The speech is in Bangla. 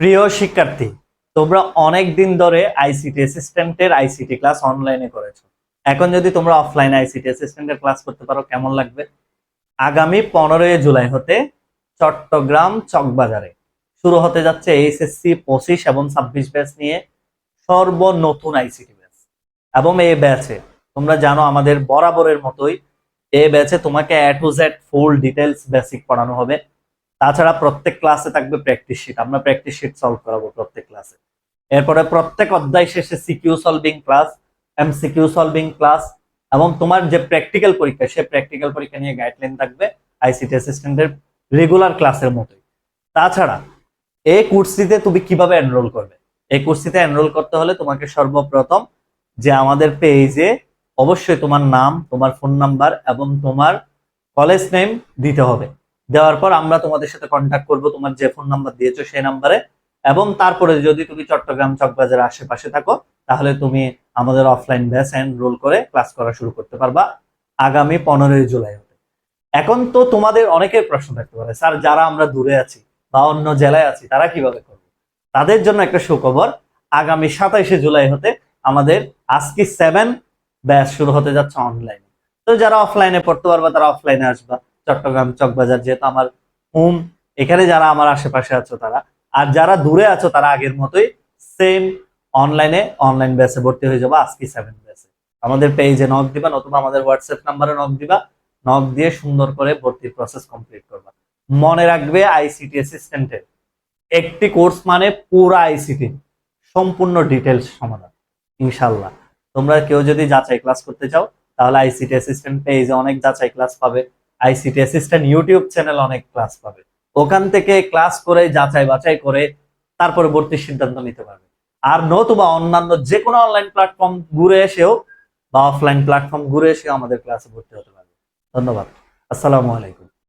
প্রিয় শিক্ষার্থী, তোমরা অনেক দিন ধরে আইসিটি অ্যাসিস্ট্যান্টের আইসিটি ক্লাস অনলাইনে করেছ। এখন যদি তোমরা অফলাইন আইসিটি অ্যাসিস্ট্যান্টের ক্লাস করতে পারো, কেমন লাগবে? আগামী পনেরোই জুলাই হতে চট্টগ্রাম চকবাজারে শুরু হতে যাচ্ছে এইচএসসি পঁচিশ এবং ছাব্বিশ ব্যাচ নিয়ে সর্বনতুন আইসিটি ব্যাচ এবং এই ব্যাচে তোমরা জানো আমাদের বরাবরের মতোই, এই ব্যাচে তোমাকে A to Z full details basic পড়ানো হবে। তাছাড়া প্রত্যেক ক্লাসে থাকবে প্র্যাকটিস শিট আমরা প্র্যাকটিস শিট সলভ করাবো প্রত্যেক ক্লাসে এরপরে প্রত্যেক অধ্যায় শেষে CQ solving class MCQ solving class এবং তোমার যে প্র্যাকটিক্যাল পরীক্ষা, সে প্র্যাকটিক্যাল পরীক্ষা নিয়ে গাইডলাইন থাকবে আইসিটি অ্যাসিস্ট্যান্টের রেগুলার ক্লাসের মতোই। তাছাড়া এই কোর্সটিতে তুমি কীভাবে এনরোল করবে? এই কোর্সটিতে এনরোল করতে হলে তোমাকে সর্বপ্রথম যে আমাদের পেজে অবশ্যই তোমার নাম, তোমার ফোন নাম্বার এবং তোমার কলেজ নেম দিতে হবে। দেওয়ার পর আমরা তোমাদের সাথে কন্ট্যাক্ট করব, তোমার যে ফোন নাম্বার দিয়েছ সেই নাম্বারে এবং তারপরে যদি তুমি চট্টগ্রাম চকবাজার আশেপাশে থাকো, তাহলে তুমি আমাদের অফলাইন ব্যাচ এনরোল করে ক্লাস করা শুরু করতে পারবা আগামী পনেরোই জুলাই হতে। এখন তো তোমাদের অনেকের প্রশ্ন থাকতে পারে, স্যার, যারা আমরা দূরে আছি বা অন্য জেলায় আছি, তারা কীভাবে করবে? তাদের জন্য একটা সুখবর, আগামী সাতাইশে জুলাই হতে আমাদের আজকে সেভেন ব্যাচ শুরু হতে যাচ্ছে অনলাইনে তো যারা অফলাইনে পড়তে পারবা, তারা অফলাইনে আসবা। চট্টগ্রাম চকবাজার যেহেতু আমার হোম এখানে যারা আমার আশেপাশে আছো তারা, আর যারা দূরে আছো তারা আগের মতোই সেম অনলাইনে অনলাইন ব্যাচে ভর্তি হয়ে যাব, আজকে সেভেন ব্যাচে আমাদের পেজে নক দিবা, নতুবা আমাদের হোয়াটসঅ্যাপ নাম্বারে নক দিবা নক দিয়ে সুন্দর করে ভর্তির প্রসেস কমপ্লিট করবা। মনে রাখবে আইসিটি অ্যাসিস্ট্যান্টের একটি কোর্স মানে পুরো আইসিটি সম্পূর্ণ ডিটেলস সমাধান ইনশাল্লাহ তোমরা কেউ যদি যাচাই ক্লাস করতে চাও, তাহলে আইসিটি অ্যাসিস্ট্যান্ট পেজে অনেক যাচাই ক্লাস পাবে। আইসিটি অ্যাসিস্ট্যান্ট ইউটিউব চ্যানেল অনেক ক্লাস পাবে। ওখান থেকে ক্লাস করে, যাচাই বাছাই করে, তারপরে ভর্তির সিদ্ধান্ত নিতে পারবে। আর নতুবা অন্যান্য যে কোনো অনলাইন প্ল্যাটফর্ম ঘুরে এসেও বা অফলাইন প্ল্যাটফর্ম ঘুরে এসেও আমাদের ক্লাসে ভর্তি হতে পারবে। ধন্যবাদ। আসসালামু আলাইকুম।